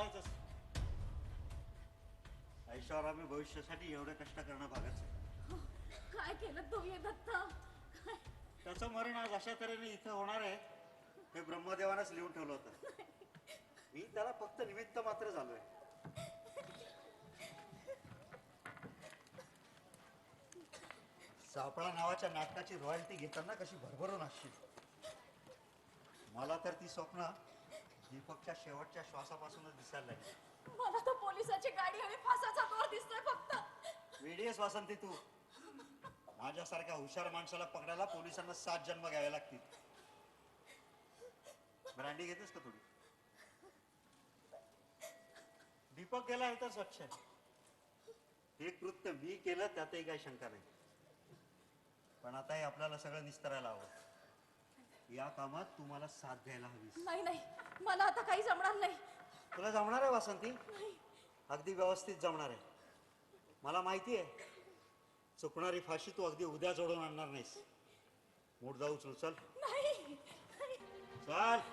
चालायचंच ऐश्वर्यामी भविष्यासाठी एवढे कष्ट करणं भागच आहे. काय केलं तुम्ही दत्ता? त्याचं मरण आज अशा तऱ्हेने इथं होणार आहे हे ब्रह्मदेवानंच लिहून ठेवलं होतं. मी त्याला फक्त निमित्त मात्र झालोय. सापळा नावाच्या नाटकाची रॉयल्टी घेताना कशी भरभरून असशील मला तर ती स्वप्न दीपकच्या शेवटच्या श्वासापासूनच दिसायला लागली. मला तर पोलिसाची गाडी आणि फासाचा दोर दिसतोय फक्त. वेडीएस वासंती तू. माझ्यासारख्या हुशार माणसाला पकडायला पोलिसांना सात जन्म घ्यावे लागतील. ब्रँडी घेतेस का थोडी? दीपक गेला आहे तर स्वच्छ आहे. हे कृत्य मी केलं त्यातही काही शंका नाही. पण आता हे आपल्याला सगळं निस्तरायला हवं. या कामात तुम्हाला साथ द्यायला हवी. नाही नाही. मला आता काही जमणार नाही. तुला जमणार आहे वासंती? अगदी व्यवस्थित जमणार आहे. मला माहिती आहे चुकणारी फाशी तू अगदी उद्या जोडून आणणार नाहीस. मूड जाऊ चल चल नाही नाही. चल.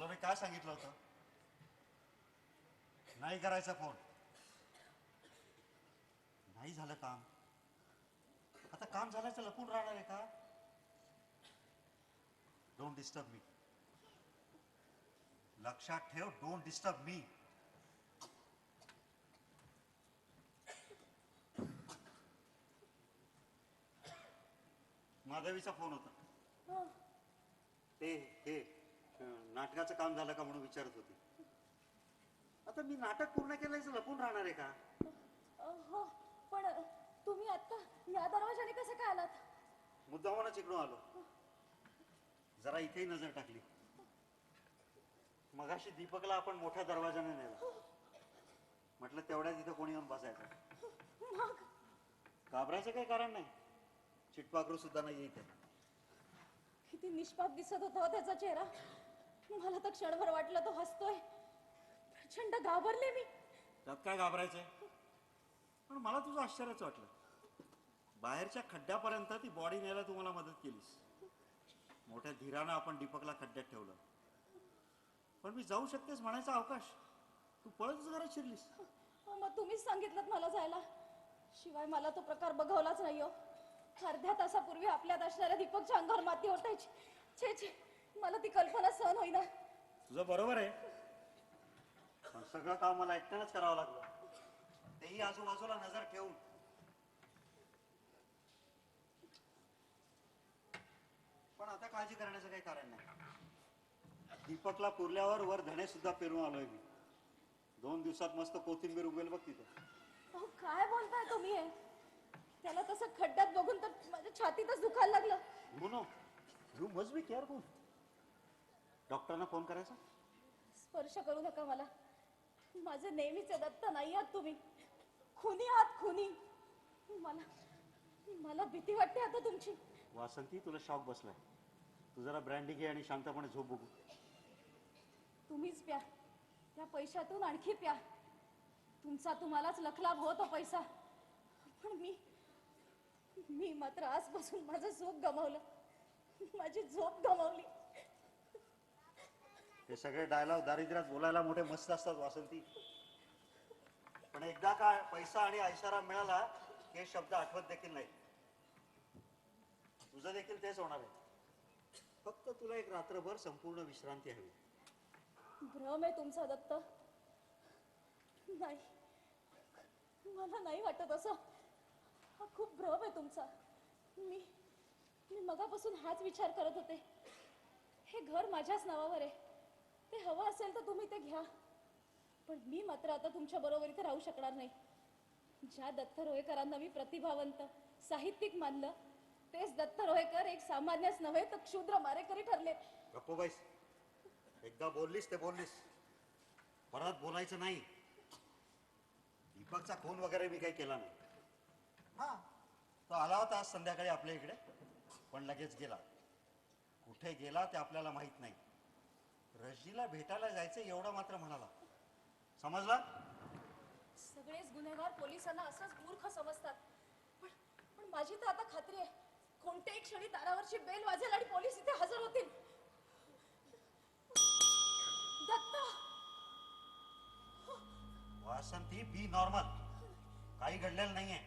तुला मी काय सांगितलं होतं? नाही करायचा फोन. नाही झालं काम. आता काम झाल्याचं लपून राहणार आहे का? डोंट डिस्टर्ब मी लक्षात ठेव डोंट डिस्टर्ब मी माधवीचा फोन होता. ते हे. नाटकाचं काम झालं का म्हणून विचारत होती. आता मी नाटक पूर्ण केलंय लपून राहणार आहे का? हो पण तुम्ही आता या दरवाजाने कसं काय आलात? मुद्दामूनच इकडून आलो. जरा इथेही नजर टाकली. मगाशी दीपकला आपण मोठ्या दरवाजाने नेला. म्हटलं तेवढ्याच इथं कोणी येऊन बसायचं. घाबरायचं काही कारण नाही. चिटपाकरू सुद्धा नाही इथे. किती निष्पाप दिसत होता हो त्याचा चेहरा. मला तर क्षणभर वाटलं तो हसतोय. प्रचंड घाबरले मी. त्यात काय घाबरायचंय? पण मला तुझं आश्चर्यच वाटलं. बाहेरच्या खड्ड्यापर्यंत ती बॉडी न्यायला तू मला मदत केलीस. मोठ्या धीरानं आपण दीपकला खड्ड्यात ठेवलं. पण मी जाऊ शकतेस म्हणायचा अवकाश. तू पळतच घरात शिरलीस. मग तुम्हीच सांगितलं मला जायला. शिवाय मला तो प्रकार बघवलाच नाही हो. अर्ध्या तासापूर्वी आपल्यात असणाऱ्या दीपकच्या अंगावर माती ओटायची छे छे. मला ती कल्पना सहन होईना. तुझं बरोबर आहे. पण सगळं काम मला एकट्यानंच करावं लागलं. तेही आजूबाजूला नजर ठेवून. पण आता काळजी करण्याचं काही कारण नाही. दीपकला पुरल्यावर वर धणे सुद्धा पेरून आलोय मी. दोन दिवसात मस्त कोथिंबीर उगवेल बघ तिथे. अहो काय बोलताय तुम्ही? हे त्याला तसं खड्ड्यात बघून तर माझ्या छातीतच दुखायला लागलं. No you must be careful डॉक्टरांना फोन करायचा? स्पर्श करू नका मला. माझे नेहमीचे दत्त नाही आहात तुम्ही. खुनी आहात खुनी. मला मला भीती वाटते आता तुमची. वासंती तुला शॉक बसलाय. तू जरा ब्रँडी घे आणि शांतपणे झोप बघू. तुम्हीच प्या. त्या पैशातून आणखी प्या. तुमचा तुम्हालाच लखलाभ हो तो पैसा. पण मी मी मात्र आजपासून माझं झोप गमावलं. माझी झोप गमावली. हे सगळे डायलॉग दारिद्र्यात बोलायला मोठे मस्त असतात वासंती. पण एकदा का पैसा आणि ऐशारा मिळाला हे शब्द आठवत देखील नाही. तुझं देखील तेच होणार आहे. फक्त तुला एक रात्रभर संपूर्ण विश्रांती हवी. भ्रम आहे तुमचा दत्त. नाही. मला नाही वाटत असं. हा खूप भ्रम आहे तुमचा. मी मी मगापासून हाच विचार करत होते. हे घर माझ्याच नावावर आहे. ते हवं असेल तर तुम्ही ते घ्या. पण मी मात्र आता तुमच्या बरोबर इथे राहू शकणार नाही. ज्या दत्त रोहेकरांना मी प्रतिभावंत साहित्यिक मानलं तेच दत्त रोहेकर एक सामान्यच नव्हे तर क्षुद्र मारेकरी ठरले. गप्प बाईस एकदा बोललीस ते बोललीस. परत बोलायचं नाही. दीपकचा खून वगैरे मी काही केला नाही. हा. तो आला होता आज संध्याकाळी आपल्या इकडे पण लगेच गेला. कुठे गेला ते आपल्याला माहीत नाही. रशीला भेटायला जायचं एवढं मात्र म्हणाला. समजला? सगळेच गुन्हेगार पोलिसांना असंच मूर्ख समजतात. पण पण माझी तर आता खात्री आहे. कोणत्याही क्षणी दारावरची बेल वाजेल आणि पोलीस इथे हजर होतील. दत्त! वासंती बी नॉर्मल काही घडलेलं नाहीये.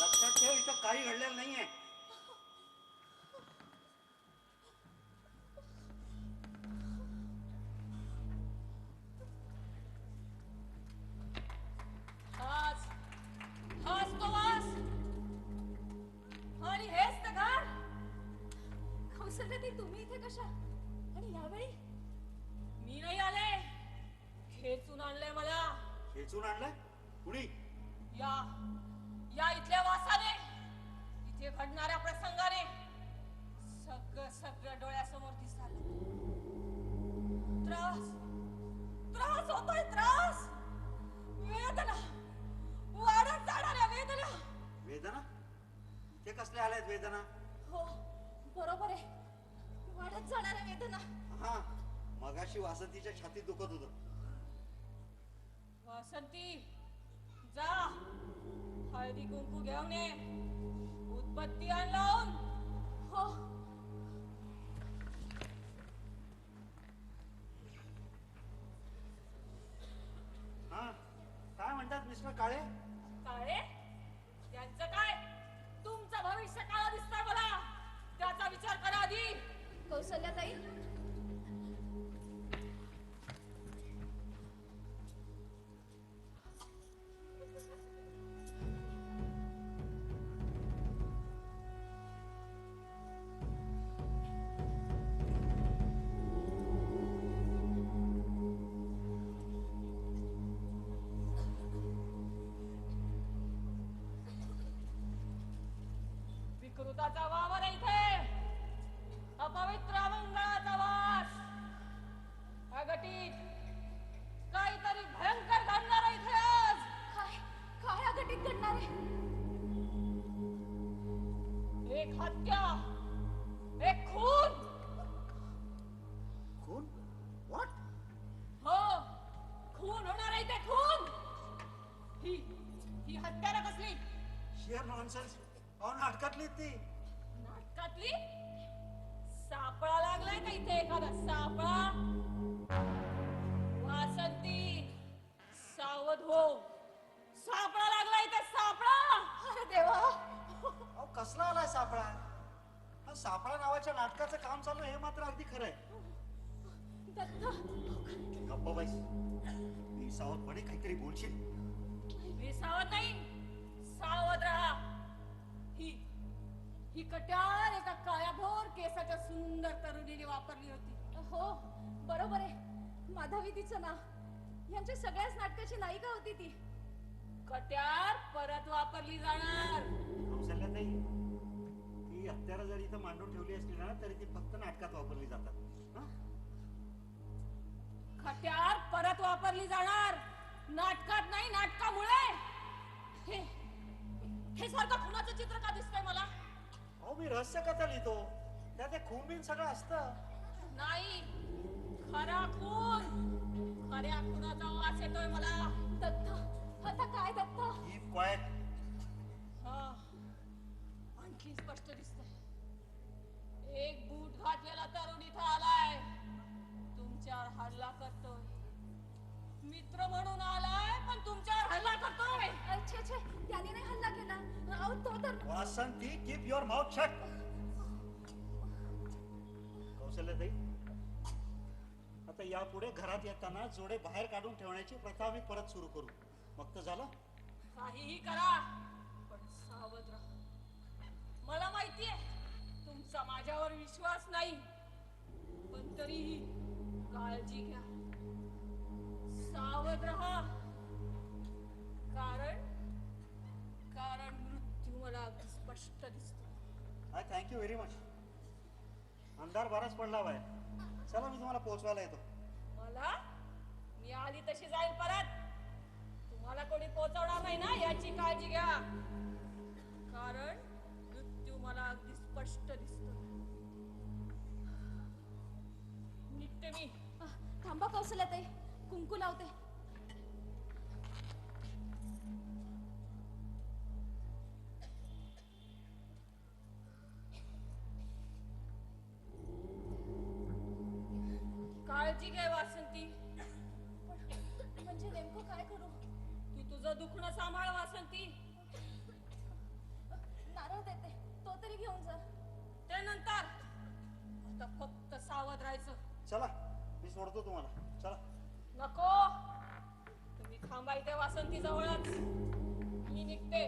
लक्षात ठेव इथं काही घडलेलं नाहीये. खेचून आणलंय? कुणी? या या इथल्या वासाने इथे घडणाऱ्या प्रसंगाने सगळं सगळं डोळ्यासमोर दिसायला त्रास त्रास होतोय त्रास. वेदना वाढत जाणाऱ्या वेदना. वेदना? ते कसले आलेत वेदना? हो बरोबर आहे. वाढत जाणाऱ्या वेदना. हा मगाशी वासंतीच्या छातीत दुखत होत. वासंती जा. हळदी कुंकू घेऊन ये. उत्पत्ती आण लावून. हो. विकृताचा वावर इथे. अपवित्र अमंगळाचा वास. अगटीत काहीतरी भयंकर घडणार आहे इथे आज. काय? काय अघटित घडणार आहे? एक हत्या. सापळा. हा सापळा नावाच्या नाटकाचं काम चालू आहे हे मात्र अगदी खरं आहे. दत्त. गप्प बाईस मी सावधपणे काहीतरी बोलशील. मी सावध नाही सावध राहा. ही ही कट्यार एका काळ्याभोर केसाच्या सुंदर तरुणीने वापरली होती. हो बरोबर आहे. माधवी तिचं नाव. यांच्या सगळ्याच नाटकाची नायिका होती ती. कट्यार परत वापरली जाणार. नाही हत्यारा जरी इथं मांडून ठेवली असली ना तरी ती फक्त नाटकात वापरली जातात. हा? खट्यार परत वापरली जाणार. नाटकात नाही नाटकामुळे. हे हे सारखं खुनाचं चित्र का दिसतंय मला? अहो मी रहस्य कथा लिहितो. त्यात ते खून बिन सगळं असतं. नाही खरा खून. खऱ्या खुनाचा वास येतोय मला. दत्त आता काय दत्त? क्वायट हा आणखी स्पष्ट दिसतंय. एक बूट घातलेला तरुण इथं आलाय. तुमच्यावर हल्ला करतोय. मित्र म्हणून आलाय पण तुमच्यावर हल्ला करतोय. छे छे त्याने नाही हल्ला केला. अहो तो तर Vasanti keep your mouth shut कौशल्यताई आता यापुढे घरात येताना जोडे बाहेर काढून ठेवण्याची प्रथा आम्ही परत सुरू करू. मग तर झालं. काहीही करा पण सावध राहा. मला माहितीये तुमचा माझ्यावर विश्वास नाही. पण तरीही काळजी घ्या. सावध राहा. कारण कारण मृत्यू मला अगदी स्पष्ट दिसतो. हाय थँक्यू व्हेरी मच अंधार बराच पडला बाय चला मी तुम्हाला पोहोचवायला येतो. मला? मी आली तशी जाईल परत. तुम्हाला कोणी पोहोचवणार नाही ना? याची काळजी घ्या. कारण मृत्यू मला अगदी स्पष्ट दिसतो. निघते मी. थांबा कौशल्याताई कुंकू लावते. काळजी घे वासंती. म्हणजे नेमकं काय करू? तू तुझं दुखणं सांभाळ वासंती. नारळ देते. तो तरी घेऊन जा. ते नंतर. आता फक्त सावध राहायचं. चला. सोडतो तुम्हाला. चला. नको. तुम्ही थांबा इथे वासंती जवळच. मी निघते.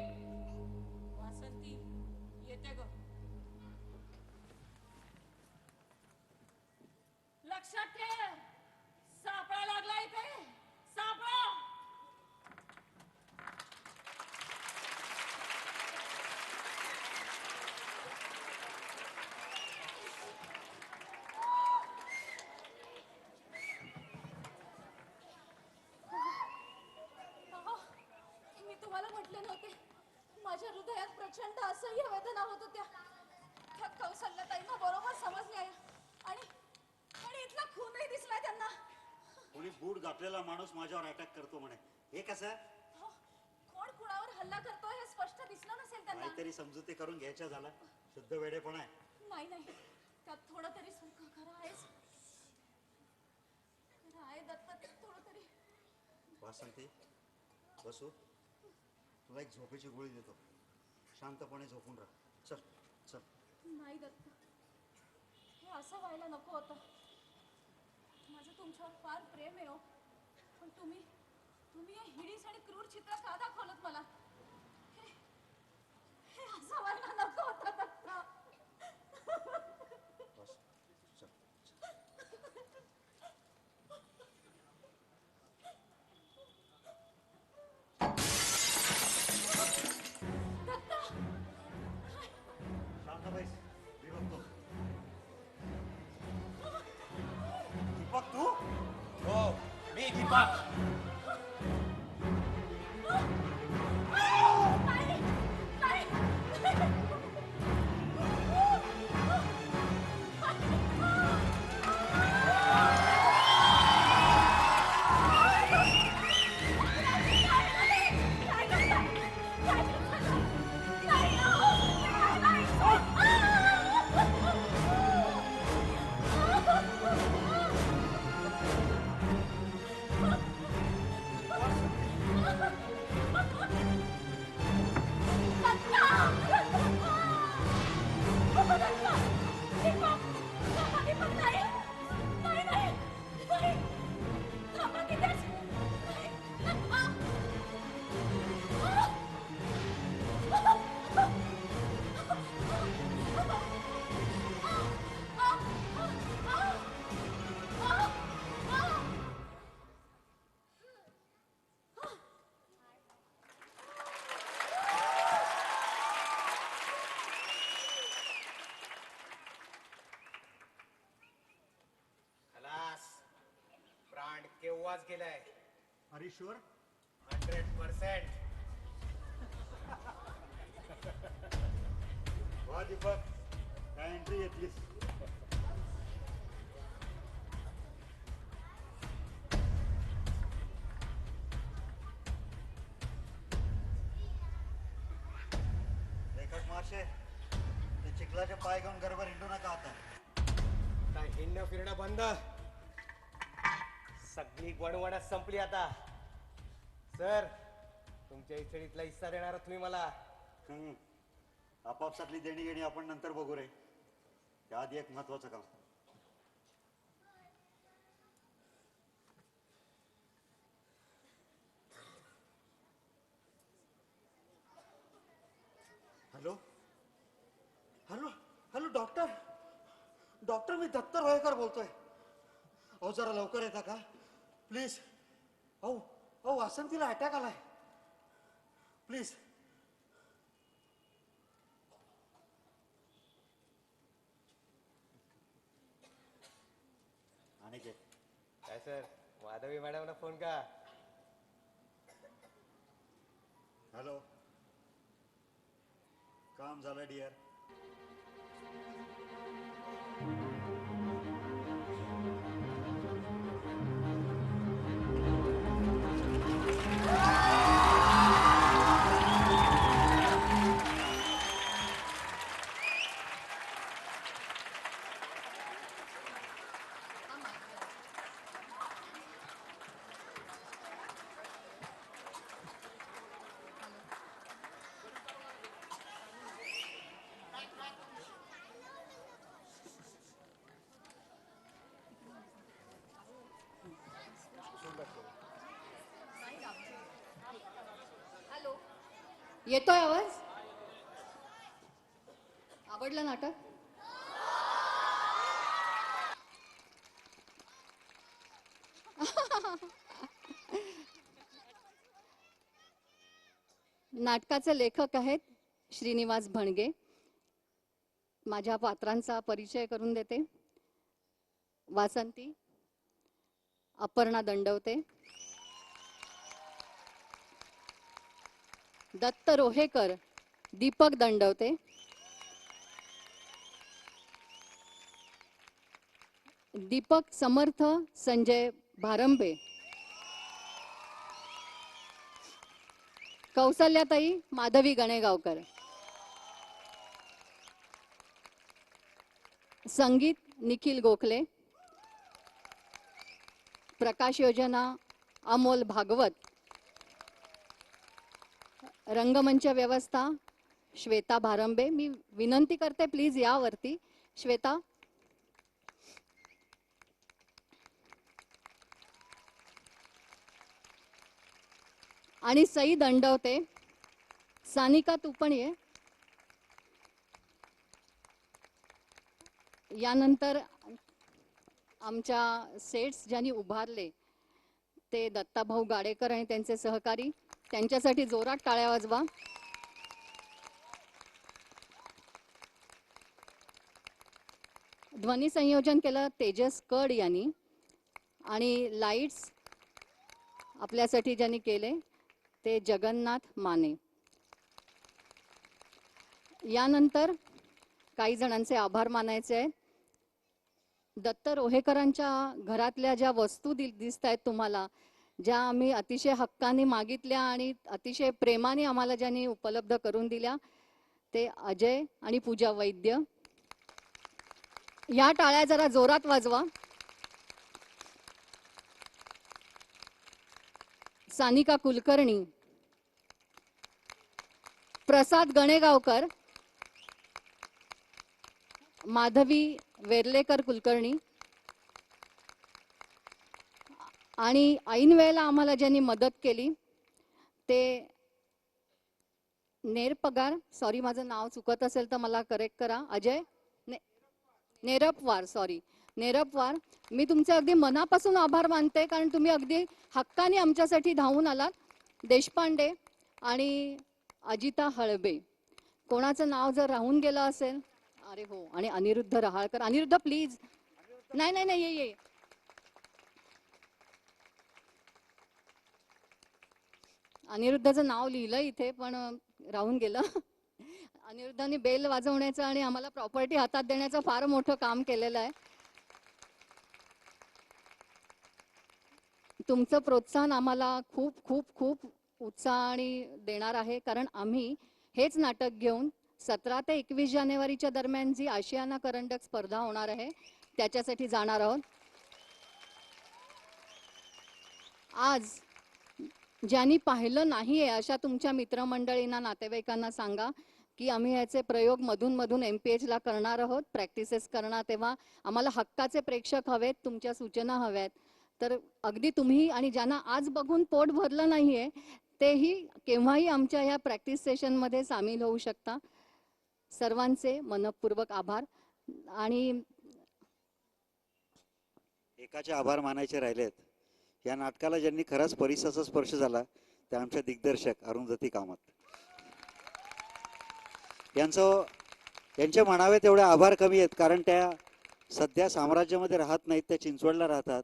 वासंती येते ग. लक्षात ठेव सापळा लागला इथे सापळा अहो, मी तुम्हाला म्हटले नव्हते. माझ्या हृदयात प्रचंड असह्य वेदना होत होत्या. त्या कौशल्याताईंना बरोबर समजले आणि आणि इथला खूनही दिसलाय त्यांना. कोणी बूट घातलेला माणूस माझ्यावर अटॅक करतो म्हणे. हे कसं? अहो, कोण कुणावर हल्ला करतोय हे स्पष्ट दिसलं नसेल त्यांना. काहीतरी समजुती करून घ्यायच्या झाला. शुद्ध वेडेपणा आहे. नाही नाही. त्यात थोडं तरी सुख खरं खरं आहे दत्त थोडं तरी वासंती बसू. तुला एक झोपेची गोळी देतो. शांतपणे झोपून राहा. चल चल. नाही दत्त. हे असं व्हायला नको होतं माझं तुमच्यावर फार प्रेम आहे हो. पण तुम्ही तुम्ही या हिडीस आणि क्रूर चित्र का दाखवलं मला? हे हे असं व्हायला नको. मी केव्हाच गेलाय अरे शुअर हंड्रेड पर्सेंट. वा दीपक काय एंट्री घेतलीस लेखक माशे ते चिखलाचे पाय घेऊन गरबर हिंडू नका आता. आता हिंडणं फिरणं बंद? सगळी वणवणच संपली आता. सर तुमच्या इथळीतला हिस्सा देणार तुम्ही मला. हम्म. आपापसातली देणी घेणी आपण नंतर बघू रे. त्याआधी एक महत्वाचं काम. Hello? Hello? Hello doctor? Doctor मी दत्त रोहेकर बोलतोय. अहो जरा लवकर येता का? प्लीज. अहो अहो वासंतीला अटॅक आलाय. प्लीज. अनिकेत. काय सर? माधवी मॅडमला फोन का हॅलो काम झालं डिअर येतोय आवाज? आवडलं नाटक? नाटकाचे लेखक आहेत श्रीनिवास भणगे. माझ्या पात्रांचा परिचय करून देते. वासंती अपर्णा दंडवते. दत्त रोहेकर दीपक दंडवते. दीपक समर्थ संजय भारंबे. कौसल्याताई माधवी गणेगावकर. संगीत निखिल गोखले. प्रकाश योजना अमोल भागवत. रंगमंच व्यवस्था. श्वेता भारंबे मी विनंती करते प्लीज यावरती. श्वेता. आणि सई दंडवते. सानिका तू पण ये. यानंतर आमच्या सेट्स ज्यांनी उभारले ते दत्ताभाऊ गाडेकर आणि त्यांचे सहकारी. त्यांच्यासाठी जोरात टाळ्या वाजवा. ध्वनी संयोजन केलं तेजस कड यांनी. आणि लाईट्स आपल्यासाठी ज्यांनी केले ते जगन्नाथ माने. यानंतर काही जणांचे आभार मानायचे आहेत. दत्त रोहेकरांच्या घरातल्या ज्या वस्तू दि दिसत आहेत तुम्हाला ज्या आम्ही अतिशय हक्काने मागितल्या आणि अतिशय प्रेमाने आम्हाला ज्यांनी उपलब्ध करून दिल्या ते अजय आणि पूजा वैद्य. या टाळ्या जरा जोरात वाजवा. सानिका कुलकर्णी. प्रसाद गणेगावकर. माधवी वेर्लेकर कुलकर्णी. आणि ऐन वेळेला आम्हाला ज्यांनी मदत केली ते नेरपगार सॉरी माझं नाव चुकत असेल तर मला करेक्ट करा. अजय ने नेरपवार सॉरी नेरपवार मी तुमचे अगदी मनापासून आभार मानते कारण तुम्ही अगदी हक्काने आमच्यासाठी धावून आलात. देशपांडे आणि अजिता हळबे. कोणाचं नाव जर राहून गेलं असेल अरे हो आणि अनिरुद्ध रहाळकर. अनिरुद्ध प्लीज नाही नाही नाही ये ये. अनिरुद्धाचं नाव लिहिलं इथे पण राहून गेलं. अनिरुद्धाने बेल वाजवण्याचं आणि आम्हाला प्रॉपर्टी हातात देण्याचं फार मोठं काम केलेलं आहे. तुमचं प्रोत्साहन आम्हाला खूप खूप खूप उत्साहाने देणार आहे कारण आम्ही हेच नाटक घेऊन सतरा ते एकवीस जानेवारीच्या दरम्यान जी आशियाना करंडक स्पर्धा होणार आहे त्याच्यासाठी जाणार आहोत. आज ज्यांनी पाहिलं नाहीये अशा तुमच्या मित्रमंडळींना नातेवाईकांना सांगा की आम्ही याचे प्रयोग मधून मधून एम पी एचला करणार आहोत प्रॅक्टिसेस करणार तेव्हा आम्हाला हक्काचे प्रेक्षक हवेत तुमच्या सूचना हव्यात. तर अगदी तुम्ही आणि ज्यांना आज बघून पोट भरलं नाहीये तेही केव्हाही आमच्या ह्या प्रॅक्टिस सेशनमध्ये सामील होऊ शकता. सर्वांचे मनपूर्वक आभार आणि एकाचे आभार मानायचे राहिलेत. या नाटकाला ज्यांनी खराच परिसाचा स्पर्श झाला त्या आमच्या दिग्दर्शक अरुंधती कामत. यांचं यांच्या म्हणावे तेवढे आभार कमी आहेत कारण त्या सध्या साम्राज्यामध्ये राहत नाहीत त्या चिंचवडला राहतात.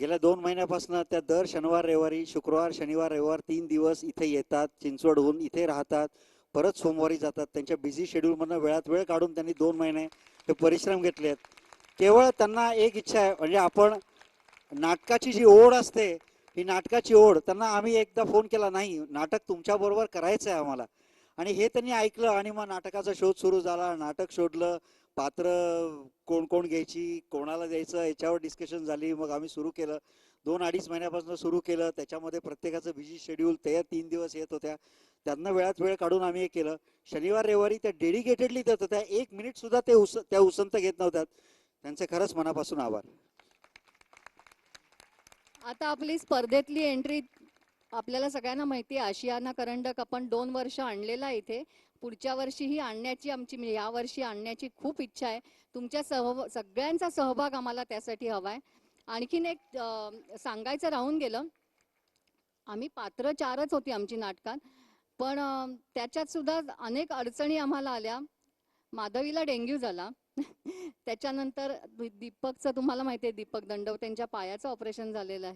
गेल्या दोन महिन्यापासून त्या दर शनिवार रविवारी शुक्रवार शनिवार रविवार तीन दिवस इथे येतात चिंचवडहून इथे राहतात परत सोमवारी जातात. त्यांच्या बिझी शेड्यूलमधनं वेळात वेळ काढून त्यांनी दोन महिने हे परिश्रम घेतले आहेत केवळ त्यांना एक इच्छा आहे म्हणजे आपण नाटकाची जी ओढ असते ही नाटकाची ओढ त्यांना आम्ही एकदा फोन केला नाही नाटक तुमच्या बरोबर करायचं आहे आम्हाला. आणि हे त्यांनी ऐकलं आणि मग नाटकाचा शोध सुरू झाला. नाटक शोधलं पात्र कोण कोण घ्यायची कोणाला द्यायचं याच्यावर डिस्कशन झाली मग आम्ही सुरू केलं. दोन अडीच महिन्यापासून सुरू केलं. त्याच्यामध्ये प्रत्येकाचं बिझी शेड्यूल त्या तीन दिवस येत होत्या. त्यांना वेळात वेळ काढून आम्ही हे केलं. शनिवार रविवारी त्या डेडिकेटेडली देत होत्या. एक मिनिट सुद्धा ते उस त्या उसंत घेत नव्हत्या त्यांचे खरंच मनापासून आभार. आता आपली स्पर्धेतली एंट्री आपल्याला सगळ्यांना माहिती आहे आशियाना करंडक आपण दोन वर्ष आणलेला आहे इथे. पुढच्या वर्षीही आणण्याची आमची म्हणजे या वर्षी आणण्याची खूप इच्छा आहे. तुमच्या सह सगळ्यांचा सहभाग आम्हाला त्यासाठी हवा आहे आणखीन एक सांगायचं राहून गेलं आम्ही पात्र चारच होती आमची नाटकात. पण त्याच्यात सुद्धा अनेक अडचणी आम्हाला आल्या. माधवीला डेंग्यू झाला. त्याच्यानंतर दीपकचं तुम्हाला माहिती आहे दीपक दंडव त्यांच्या पायाचं ऑपरेशन झालेलं आहे.